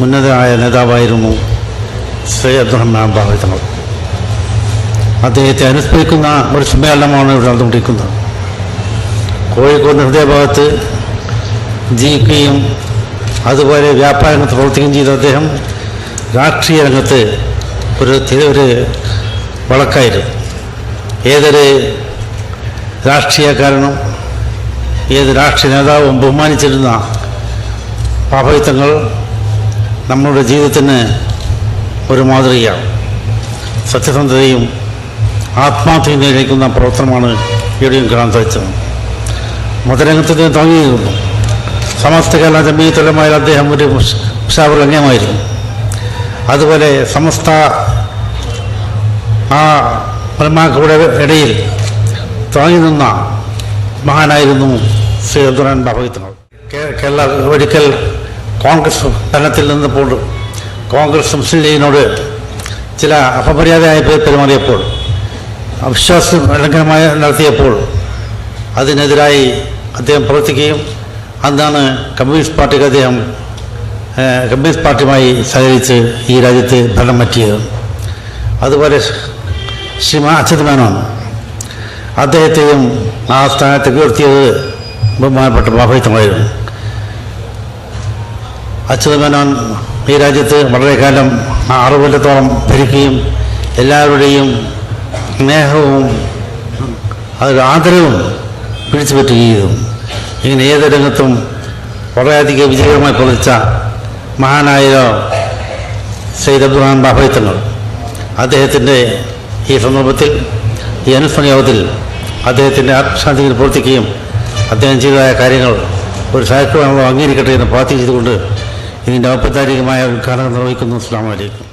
ഉന്നതനായ നേതാവായിരുന്നു ശ്രീ അബ്ദുറഹ്മാൻ ബാബു തങ്ങൾ. അദ്ദേഹത്തെ അനുസ്മരിക്കുന്ന ഒരു സമ്മേളനമാണ് ഇവിടെ നടന്നുകൊണ്ടിരിക്കുന്നത്. കോഴിക്കോട് ഹൃദയഭാഗത്ത് ജീവിക്കുകയും അതുപോലെ വ്യാപാര രംഗത്ത് പ്രവർത്തിക്കുകയും ചെയ്ത അദ്ദേഹം രാഷ്ട്രീയ രംഗത്ത് ഒരു ഒരു വളക്കായിരുന്നു ഏതൊരു രാഷ്ട്രീയക്കാരനും ഏത് രാഷ്ട്രീയ നേതാവും ബഹുമാനിച്ചിരുന്ന പാപയുത്തങ്ങൾ നമ്മളുടെ ജീവിതത്തിന് ഒരു മാതൃകയാണ്. സത്യസന്ധതയും ആത്മാർത്ഥയും നയിക്കുന്ന പ്രവർത്തനമാണ് ഇവിടെയും കാണാൻ സാധിച്ചത് മതരംഗത്ത് തുടങ്ങിയിരുന്നു സമസ്ത കേരള ജമീയത്തുലമായ അദ്ദേഹം ഒരു ഷാവർ അംഗമായിരുന്നു അതുപോലെ സമസ്ത ആ പരമാക്കളുടെ ഇടയിൽ തുടങ്ങി നിന്ന മഹാനായിരുന്നു ശ്രീ അബ്ദുറാൻ ഭാഗത്തിനോട് കേരള ഒരിക്കൽ കോൺഗ്രസ് ഭരണത്തിൽ നിന്നപ്പോൾ കോൺഗ്രസ് മുസ്ലിം ലീഗിനോട് ചില അപമര്യാദയായ പേര് പെരുമാറിയപ്പോൾ അവിശ്വാസ ലംഘനമായ നടത്തിയപ്പോൾ അതിനെതിരായി അദ്ദേഹം പ്രവർത്തിക്കുകയും അന്നാണ് കമ്മ്യൂണിസ്റ്റ് പാർട്ടിക്ക് അദ്ദേഹം കമ്മ്യൂണിസ്റ്റ് പാർട്ടിയുമായി സഹകരിച്ച് ഈ രാജ്യത്ത് ഭരണം പറ്റിയത്. അതുപോലെ ശ്രീമാ അച്യുത് മേനോൻ അദ്ദേഹത്തെയും ആ സ്ഥാനത്തേക്ക് ഉയർത്തിയത് ബഹുമാനപ്പെട്ട ബാബൈത്തമായിരുന്നു അച്യുത മേനോൻ ഈ രാജ്യത്ത് വളരെ കാലം ആറു കൊല്ലത്തോളം ഭരിക്കുകയും എല്ലാവരുടെയും സ്നേഹവും അതൊരു ആദരവും പിടിച്ചു പറ്റുകയും ഇങ്ങനെ ഏത് രംഗത്തും വളരെയധികം വിജയകരമായി പ്രവർത്തിച്ച മഹാനായ സയ്യിദ് അബ്ദുറഹാൻ ബാബൈത്തങ്ങൾ അദ്ദേഹത്തിന്റെ ഈ സന്ദർഭത്തിൽ ഈ അനുസ്മരണ യോഗത്തിൽ അദ്ദേഹത്തിന്റെ ആത്മശാന്തിയിൽ പ്രവർത്തിക്കുകയും അദ്ദേഹം ചെയ്തതായ കാര്യങ്ങൾ ഒരു സാഹിത്യമാണല്ലോ അംഗീകരിക്കട്ടെ എന്ന് പ്രാർത്ഥിച്ചുകൊണ്ട് ഇതിന്റെ ഔപചാരികമായ ഉദ്ഘാടനം നിർവഹിക്കുന്നു. അസ്സാം വലൈക്കും